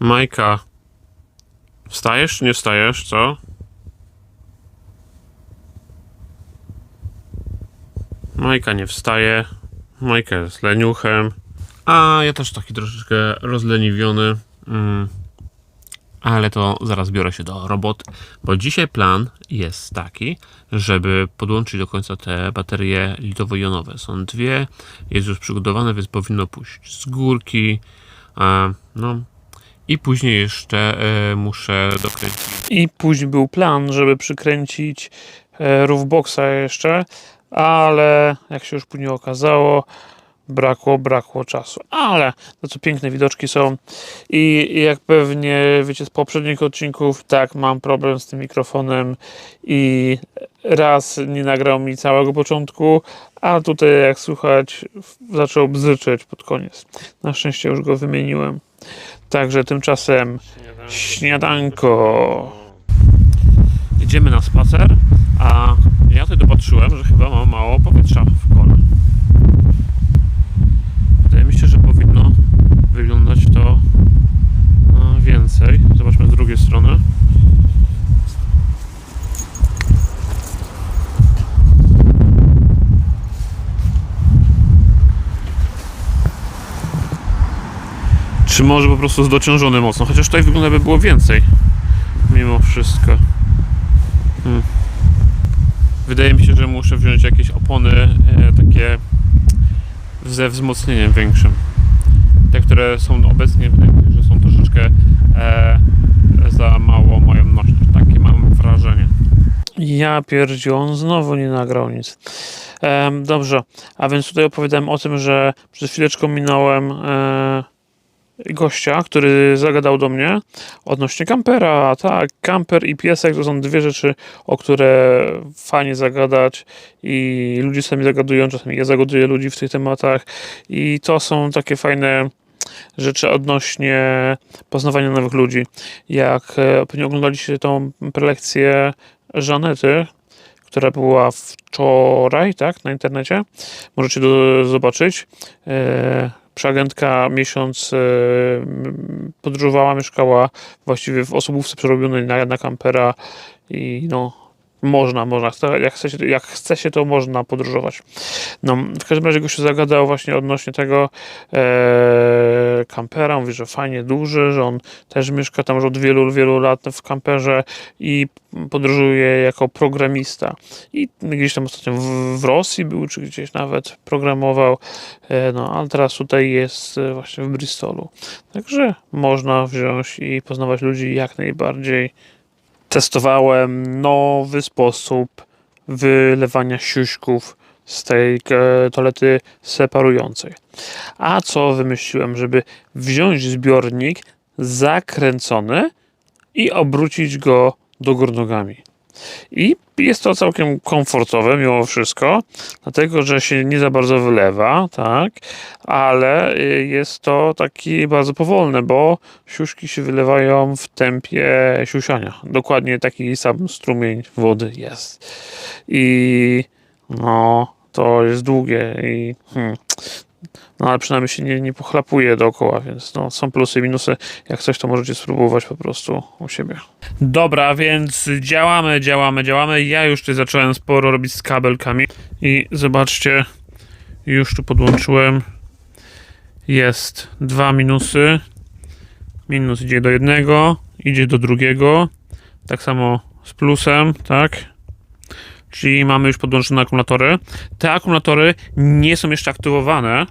Majka, wstajesz czy nie wstajesz, co? Majka nie wstaje. Majka jest leniuchem. A ja też taki troszeczkę rozleniwiony. Mm. Ale to zaraz biorę się do roboty. Bo dzisiaj plan jest taki, żeby podłączyć do końca te baterie litowo-jonowe. Są dwie, jest już przygotowane, więc powinno pójść z górki. No. I później jeszcze e, muszę dokręcić I później był plan, żeby przykręcić e, roofboxa jeszcze, ale jak się już później okazało, brakło, brakło czasu. Ale to co piękne widoczki są i jak pewnie wiecie z poprzednich odcinków, tak, mam problem z tym mikrofonem i raz nie nagrał mi całego początku, a tutaj jak słuchać zaczął bzyczeć pod koniec. Na szczęście już go wymieniłem. Także tymczasem śniadanko. Idziemy na spacer, a ja tutaj dopatrzyłem, że chyba mam mało powietrza w kole. Wydaje mi się, że powinno wyglądać to no, więcej. Zobaczmy z drugiej strony. Czy może po prostu jest dociążony mocno? Chociaż tutaj wygląda by było więcej. Mimo wszystko. Hmm. Wydaje mi się, że muszę wziąć jakieś opony e, takie ze wzmocnieniem większym. Te, które są obecnie, wydaje mi się, że są troszeczkę e, za mało mają nośność. Takie mam wrażenie. Ja pierdziu, on znowu nie nagrał nic. Em, dobrze, a więc tutaj opowiadałem o tym, że przed chwileczką minąłem e, gościa, który zagadał do mnie odnośnie kampera. Tak, kamper i piesek to są dwie rzeczy, o które fajnie zagadać i ludzie sami zagadują, czasami ja zagaduję ludzi w tych tematach i to są takie fajne rzeczy odnośnie poznawania nowych ludzi. Jak e, pewnie oglądaliście tą prelekcję Żanety, która była wczoraj, tak, na internecie. Możecie to zobaczyć. E, Przeagentka miesiąc m, podróżowała, mieszkała właściwie w osobówce przerobionej na, na kampera i no, można, można. Jak chce, się, jak chce się, to można podróżować. No, w każdym razie gościu zagadał właśnie odnośnie tego e, kampera. Mówi, że fajnie duży, że on też mieszka tam już od wielu, wielu lat w kamperze i podróżuje jako programista. I gdzieś tam ostatnio w, w Rosji był, czy gdzieś nawet programował. E, no, ale teraz tutaj jest e, właśnie w Bristolu. Także można wziąć i poznawać ludzi jak najbardziej. Testowałem nowy sposób wylewania siuśków z tej e, toalety separującej. A co wymyśliłem, żeby wziąć zbiornik zakręcony i obrócić go do gór nogami. I jest to całkiem komfortowe mimo wszystko, dlatego że się nie za bardzo wylewa, tak, ale y, jest to taki bardzo powolne, bo siuszki się wylewają w tempie siusiania. Dokładnie taki sam strumień wody jest. I no, to jest długie i hmm, no ale przynajmniej się nie, nie pochlapuje dookoła, więc no, są plusy i minusy. Jak coś, to możecie spróbować po prostu u siebie. Dobra, więc działamy, działamy, działamy. Ja już tutaj zacząłem sporo robić z kabelkami i zobaczcie, już tu podłączyłem. Jest dwa minusy. Minus idzie do jednego, idzie do drugiego. Tak samo z plusem, tak? Czyli mamy już podłączone akumulatory. Te akumulatory nie są jeszcze aktywowane.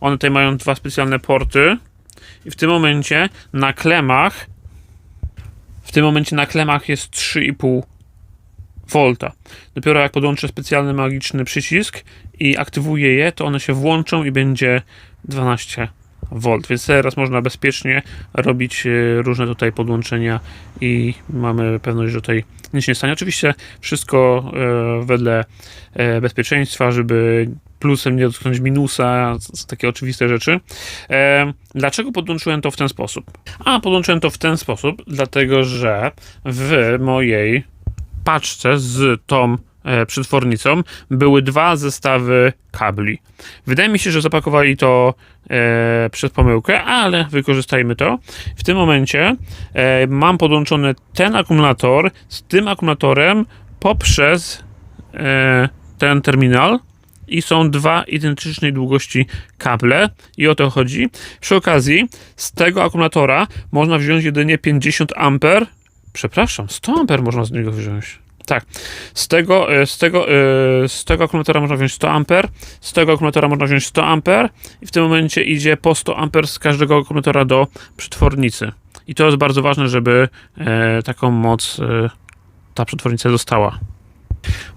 One tutaj mają dwa specjalne porty. I w tym momencie na klemach w tym momencie na klemach jest 3,5 V. Dopiero jak podłączę specjalny magiczny przycisk i aktywuję je, to one się włączą i będzie 12 V. Więc teraz można bezpiecznie robić e, różne tutaj podłączenia i mamy pewność, że tutaj nic nie stanie. Oczywiście wszystko e, wedle e, bezpieczeństwa, żeby plusem nie dotknąć minusa, takie oczywiste rzeczy. Dlaczego podłączyłem to w ten sposób? A podłączyłem to w ten sposób, dlatego że w mojej paczce z tą przetwornicą były dwa zestawy kabli. Wydaje mi się, że zapakowali to e, przez pomyłkę, ale wykorzystajmy to. W tym momencie e, mam podłączony ten akumulator z tym akumulatorem poprzez e, ten terminal i są dwa identycznej długości kable i o to chodzi. Przy okazji z tego akumulatora można wziąć jedynie 50 amper, przepraszam, 100 amper można z niego wziąć. Tak, z tego, e, z tego, e, z tego akumulatora można wziąć 100 amper, z tego akumulatora można wziąć 100 amper i w tym momencie idzie po 100 amper z każdego akumulatora do przetwornicy. I to jest bardzo ważne, żeby e, taką moc ta przetwornica dostała.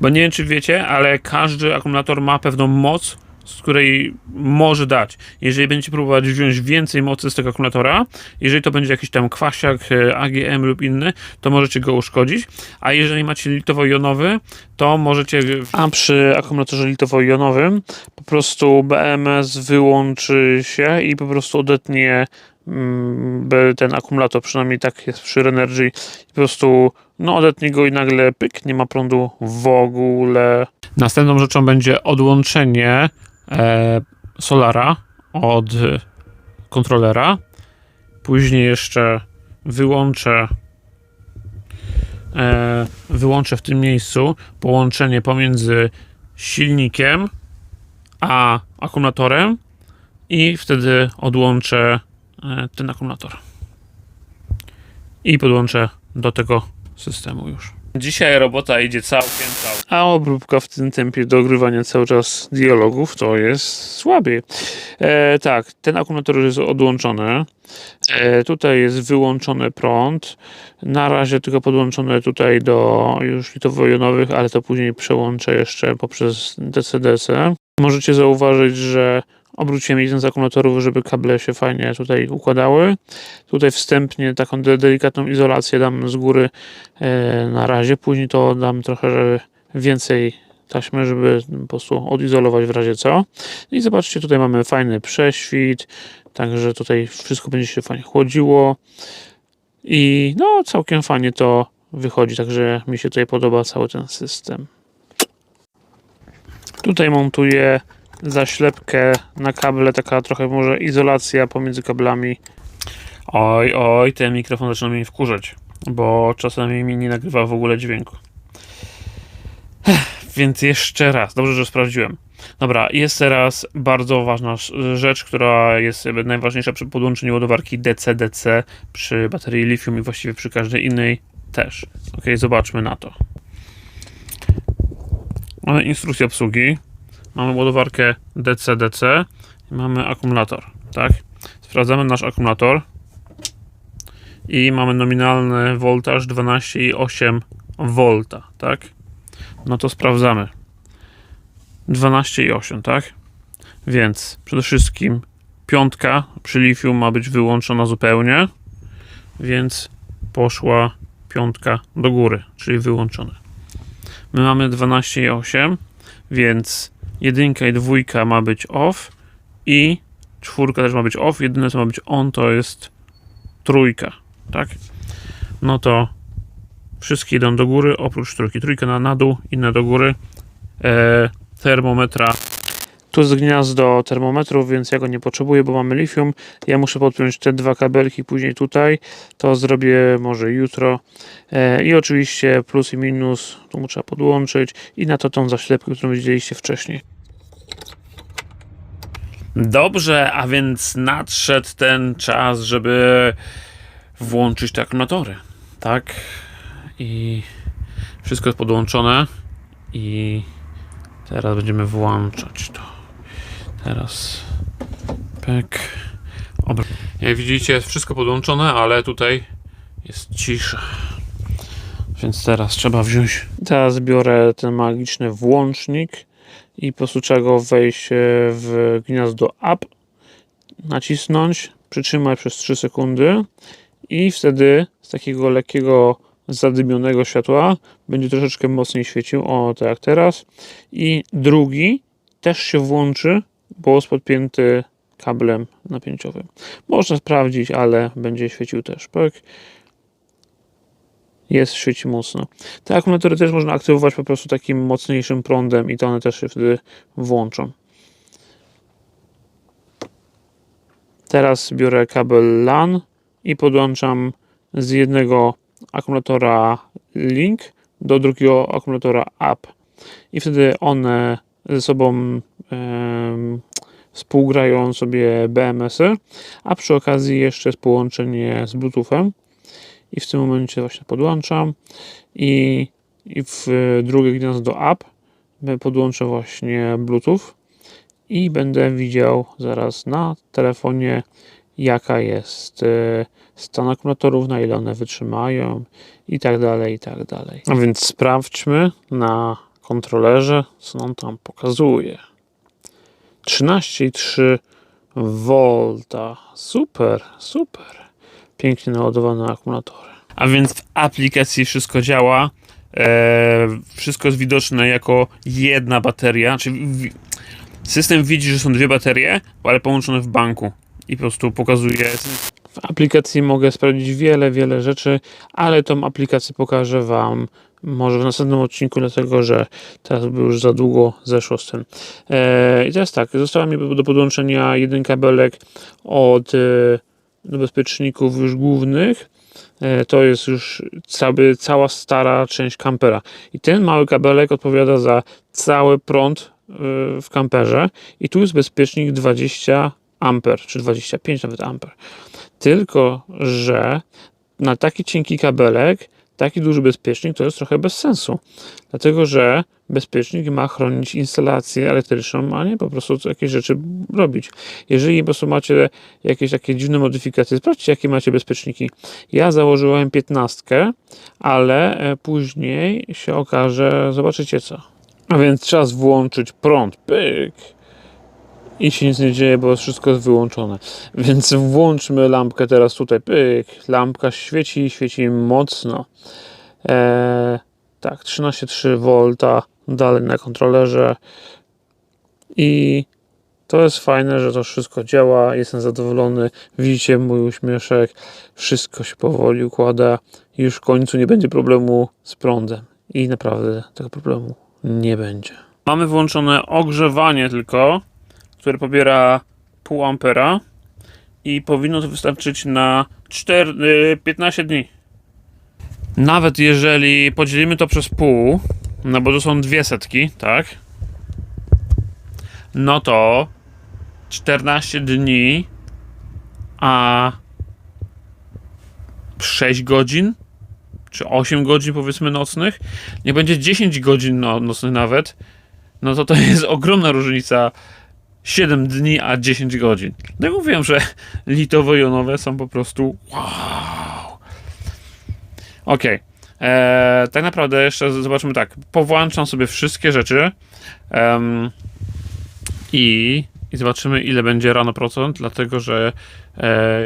Bo nie wiem, czy wiecie, ale każdy akumulator ma pewną moc, z której może dać. Jeżeli będziecie próbować wziąć więcej mocy z tego akumulatora, jeżeli to będzie jakiś tam kwasiak, e, AGM lub inny, to możecie go uszkodzić. A jeżeli macie litowo-jonowy, to możecie. A przy akumulatorze litowo-jonowym po prostu BMS wyłączy się i po prostu odetnie mm, ten akumulator, przynajmniej tak jest przy Renergy. Po prostu no, odetnie go i nagle pyk, nie ma prądu w ogóle. Następną rzeczą będzie odłączenie e, solara od kontrolera. Później jeszcze wyłączę e, wyłączę w tym miejscu połączenie pomiędzy silnikiem a akumulatorem i wtedy odłączę e, ten akumulator. I podłączę do tego systemu już. Dzisiaj robota idzie całkiem, całkiem. A obróbka w tym tempie do ogrywania cały czas dialogów to jest słabiej. E, tak, ten akumulator jest odłączony. E, tutaj jest wyłączony prąd. Na razie tylko podłączone tutaj do już litowo-jonowych, ale to później przełączę jeszcze poprzez DC-DC. Możecie zauważyć, że obróciłem jeden z akumulatorów, żeby kable się fajnie tutaj układały. Tutaj wstępnie taką de- delikatną izolację dam z góry e, na razie. Później to dam trochę więcej taśmy, żeby po prostu odizolować w razie co. I zobaczcie, tutaj mamy fajny prześwit, także tutaj wszystko będzie się fajnie chłodziło. I no, całkiem fajnie to wychodzi, także mi się tutaj podoba cały ten system. Tutaj montuję zaślepkę na kable, taka trochę może izolacja pomiędzy kablami. Oj, oj, ten mikrofon zaczyna mnie wkurzać, bo czasami mi nie nagrywa w ogóle dźwięku. Więc jeszcze raz, dobrze, że sprawdziłem. Dobra, jest teraz bardzo ważna rzecz, która jest najważniejsza przy podłączeniu ładowarki DC-DC przy baterii lithium i właściwie przy każdej innej też. Ok, zobaczmy na to. Mamy instrukcję obsługi, mamy ładowarkę DC-DC i mamy akumulator, tak? Sprawdzamy nasz akumulator i mamy nominalny voltaż 12,8 V, tak? No to sprawdzamy. 12,8, tak? Więc przede wszystkim piątka przy lifium ma być wyłączona zupełnie, więc poszła piątka do góry, czyli wyłączone. My mamy 12,8, więc jedynka i dwójka ma być off i czwórka też ma być off. Jedyne co ma być on to jest trójka, tak? No to wszystkie idą do góry, oprócz trójki. Trójka na, na dół, inne do góry. E, termometra Tu jest gniazdo termometrów, więc ja go nie potrzebuję, bo mamy lithium. Ja muszę podpiąć te dwa kabelki później tutaj. To zrobię może jutro. E, I oczywiście plus i minus, tu mu trzeba podłączyć. I na to tą zaślepkę, którą widzieliście wcześniej. Dobrze, a więc nadszedł ten czas, żeby włączyć te akumulatory. Tak? I wszystko jest podłączone. I teraz będziemy włączać to. Teraz pek. Obr- Jak widzicie, jest wszystko podłączone, ale tutaj jest cisza. Więc teraz trzeba wziąć Teraz biorę ten magiczny włącznik i po prostu trzeba go wejść e, w gniazdo up, nacisnąć, przytrzymać przez 3 sekundy i wtedy z takiego lekkiego zadymionego światła będzie troszeczkę mocniej świecił, o tak jak teraz. I drugi też się włączy, bo jest podpięty kablem napięciowym. Można sprawdzić, ale będzie świecił też. Tak? jest, świeci mocno. Te akumulatory też można aktywować po prostu takim mocniejszym prądem i to one też się wtedy włączą. Teraz biorę kabel LAN i podłączam z jednego akumulatora link do drugiego akumulatora up. I wtedy one ze sobą współgrają sobie BMS-y, a przy okazji jeszcze jest połączenie z Bluetoothem. I w tym momencie właśnie podłączam i, i w drugie gniazdo up podłączę właśnie Bluetooth i będę widział zaraz na telefonie jaka jest e, stan akumulatorów, na ile one wytrzymają i tak dalej, i tak dalej. A więc sprawdźmy na kontrolerze, co on tam pokazuje. 13,3 V. Super, super. Pięknie naładowane akumulatory. A więc w aplikacji wszystko działa. E, wszystko jest widoczne jako jedna bateria. Czyli wi- system widzi, że są dwie baterie, ale połączone w banku. I po prostu pokazuje. W aplikacji mogę sprawdzić wiele, wiele rzeczy, ale tą aplikację pokażę Wam może w następnym odcinku, dlatego że teraz by już za długo zeszło z tym. E, I teraz tak, została mi do podłączenia jeden kabelek od e, bezpieczników już głównych. E, to jest już cały, cała stara część kampera. I ten mały kabelek odpowiada za cały prąd e, w kamperze. I tu jest bezpiecznik 20 amper, czy 25 nawet amper. Tylko, że na taki cienki kabelek, taki duży bezpiecznik to jest trochę bez sensu. Dlatego, że bezpiecznik ma chronić instalację elektryczną, a nie po prostu jakieś rzeczy robić. Jeżeli po prostu macie jakieś takie dziwne modyfikacje, sprawdźcie jakie macie bezpieczniki. Ja założyłem 15, ale e, później się okaże, zobaczycie co. A więc czas włączyć prąd. Pyk i się nic nie dzieje, bo wszystko jest wyłączone. Więc włączmy lampkę teraz tutaj. Pyk, lampka świeci, świeci mocno. Eee, tak, 13,3 V dalej na kontrolerze. I to jest fajne, że to wszystko działa. Jestem zadowolony. Widzicie mój uśmieszek. Wszystko się powoli układa. Już w końcu nie będzie problemu z prądem. I naprawdę tego problemu nie będzie. Mamy włączone ogrzewanie tylko które pobiera pół ampera i powinno to wystarczyć na 4, y, 15 dni. Nawet jeżeli podzielimy to przez pół, no bo to są dwie setki, tak? No to 14 dni, a 6 godzin, czy 8 godzin powiedzmy nocnych, nie będzie 10 godzin no, nocnych nawet, no to to jest ogromna różnica 7 dni, a 10 godzin. No i mówiłem, że litowo-jonowe są po prostu wow. Okej. Eee, tak naprawdę jeszcze zobaczymy tak. Powłączam sobie wszystkie rzeczy em, i, i zobaczymy ile będzie rano procent, dlatego że e,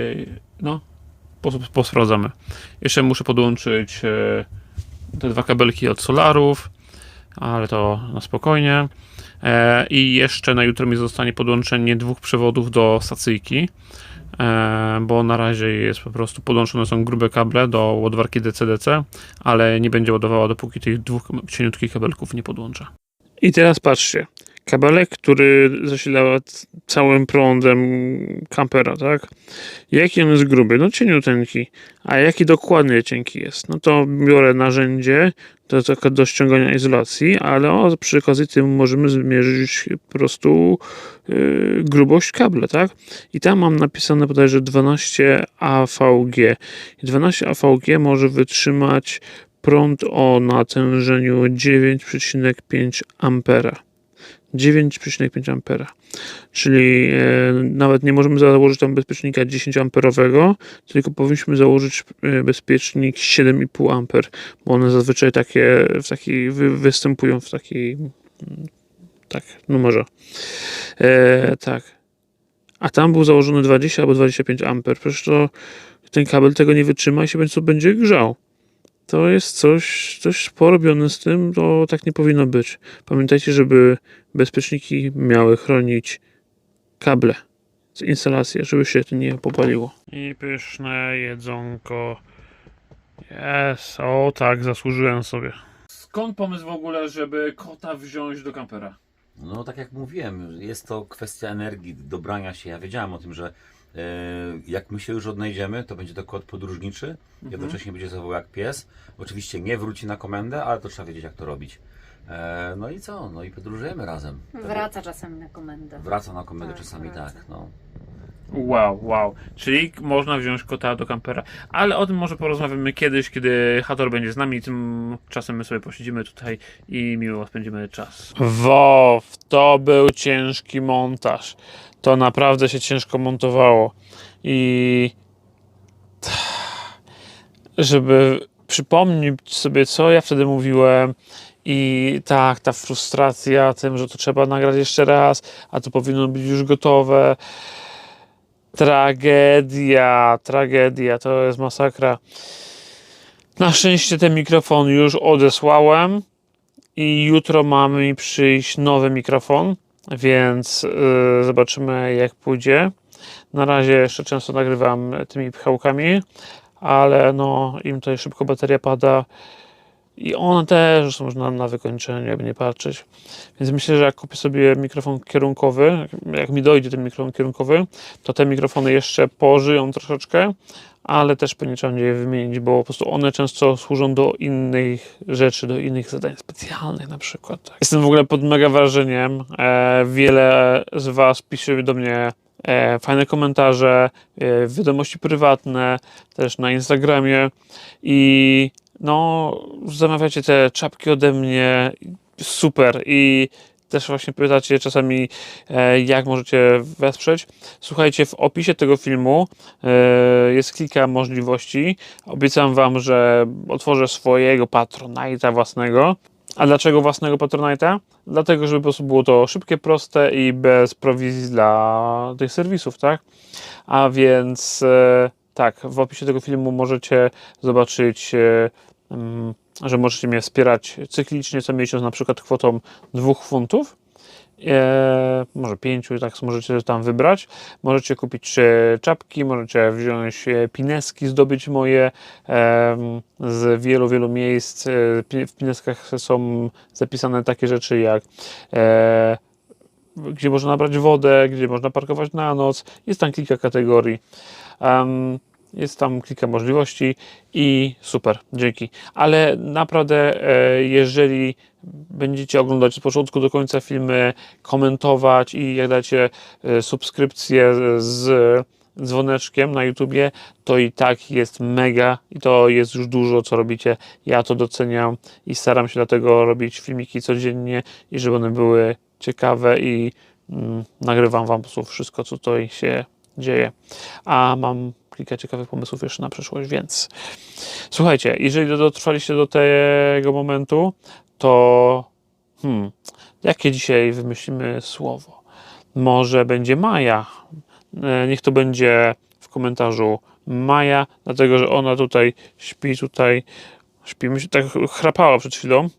no pos- posprawdzamy. Jeszcze muszę podłączyć e, te dwa kabelki od solarów, ale to na spokojnie. E, I jeszcze na jutro mi zostanie podłączenie dwóch przewodów do stacyjki, e, bo na razie jest po prostu podłączone są grube kable do ładowarki DC-DC, ale nie będzie ładowała dopóki tych dwóch cieniutkich kabelków nie podłączę. I teraz patrzcie. Kabelek, który zasila c- całym prądem kampera, tak? Jaki on jest gruby? No cieniuteńki. A jaki dokładnie cienki jest? No to biorę narzędzie do, do, ściągania izolacji, ale o, przy okazji tym możemy zmierzyć po prostu yy, grubość kabla, tak? I tam mam napisane bodajże 12 AVG. I 12 AVG może wytrzymać prąd o natężeniu 9,5 ampera. 9,5 ampera. Czyli e, nawet nie możemy założyć tam bezpiecznika 10 amperowego, tylko powinniśmy założyć e, bezpiecznik 7,5 amper, bo one zazwyczaj takie w takiej wy, występują w takiej mm, tak, numerze. E, tak. A tam był założony 20 albo 25 amper. Przecież to ten kabel tego nie wytrzyma i się będzie, będzie grzał. To jest coś, coś porobione z tym, to tak nie powinno być. Pamiętajcie, żeby bezpieczniki miały chronić kable z instalacji, żeby się to nie popaliło. I pyszne jedzonko Jest, o tak, zasłużyłem sobie. Skąd pomysł w ogóle, żeby kota wziąć do kampera? No tak jak mówiłem, jest to kwestia energii, dobrania się. Ja wiedziałem o tym, że jak my się już odnajdziemy, to będzie to kot podróżniczy, jednocześnie będzie zachował jak pies. Oczywiście nie wróci na komendę, ale to trzeba wiedzieć jak to robić. E, no i co? No i podróżujemy razem. Wraca czasem na komendę. Wraca na komendę Tak, czasami wraca. tak. No. Wow, wow. Czyli można wziąć kota do kampera. Ale o tym może porozmawiamy kiedyś, kiedy Hator będzie z nami. Tymczasem my sobie posiedzimy tutaj i miło spędzimy czas. Wow, to był ciężki montaż. To naprawdę się ciężko montowało. I żeby przypomnieć sobie, co ja wtedy mówiłem. I tak, ta frustracja tym, że to trzeba nagrać jeszcze raz, a to powinno być już gotowe. Tragedia, tragedia, to jest masakra. Na szczęście ten mikrofon już odesłałem i jutro mamy przyjść nowy mikrofon, więc yy, zobaczymy jak pójdzie. Na razie jeszcze często nagrywam tymi pchełkami, ale no im tutaj szybko bateria pada i one też są już na, na wykończeniu, jakby nie patrzeć. Więc myślę, że jak kupię sobie mikrofon kierunkowy, jak mi dojdzie ten mikrofon kierunkowy, to te mikrofony jeszcze pożyją troszeczkę, ale też pewnie trzeba będzie je wymienić, bo po prostu one często służą do innych rzeczy, do innych zadań specjalnych na przykład. Tak. Jestem w ogóle pod mega wrażeniem. E, wiele z Was pisze do mnie e, fajne komentarze, e, wiadomości prywatne, też na Instagramie i no, zamawiacie te czapki ode mnie, super i też właśnie pytacie czasami, e, jak możecie wesprzeć. Słuchajcie, w opisie tego filmu e, jest kilka możliwości. Obiecam Wam, że otworzę swojego Patronite'a własnego. A dlaczego własnego Patronite'a? Dlatego, żeby po prostu było to szybkie, proste i bez prowizji dla tych serwisów, tak? A więc e, tak, w opisie tego filmu możecie zobaczyć, mm, że możecie mnie wspierać cyklicznie co miesiąc, na przykład kwotą 2 funtów. E, może pięciu, tak możecie tam wybrać. Możecie kupić e, czapki, możecie wziąć e, pineski, zdobyć moje em, z wielu, wielu miejsc. E, w pineskach są zapisane takie rzeczy jak e, gdzie można nabrać wodę, gdzie można parkować na noc. Jest tam kilka kategorii. Em, jest tam kilka możliwości i super, dzięki. Ale naprawdę, e, jeżeli będziecie oglądać od początku do końca filmy, komentować i jak dacie e, subskrypcję z dzwoneczkiem na YouTubie, to i tak jest mega i to jest już dużo, co robicie. Ja to doceniam i staram się dlatego robić filmiki codziennie i żeby one były ciekawe i mm, nagrywam Wam po prostu wszystko, co tutaj się dzieje. A mam kilka ciekawych pomysłów jeszcze na przyszłość, więc słuchajcie, jeżeli dotrwaliście do tego momentu, to hmm, jakie dzisiaj wymyślimy słowo? Może będzie Maja. E, Niech to będzie w komentarzu Maja, dlatego że ona tutaj śpi, tutaj śpi, tak chrapała przed chwilą.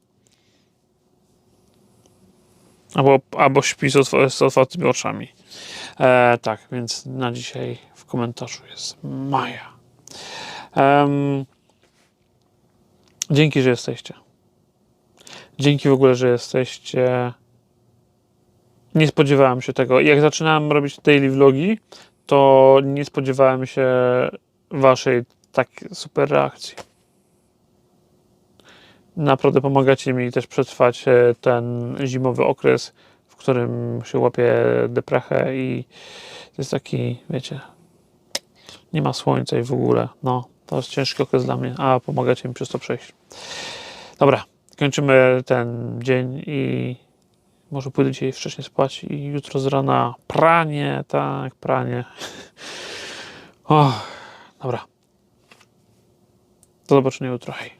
Albo, albo śpi z, z otwartymi oczami. E, tak, więc na dzisiaj komentarzu jest Maja. Em, dzięki, że jesteście. Dzięki w ogóle, że jesteście. Nie spodziewałem się tego. Jak zaczynałem robić daily vlogi, to nie spodziewałem się waszej tak super reakcji. Naprawdę pomagacie mi też przetrwać e, ten zimowy okres, w którym się łapie deprechę i to jest taki, wiecie, nie ma słońca i w ogóle. No, to jest ciężki okres dla mnie, a pomagacie mi przez to przejść. Dobra, kończymy ten dzień i może pójdę dzisiaj wcześniej spać i jutro z rana pranie, tak, pranie. O, dobra. Do zobaczenia jutro. Hej.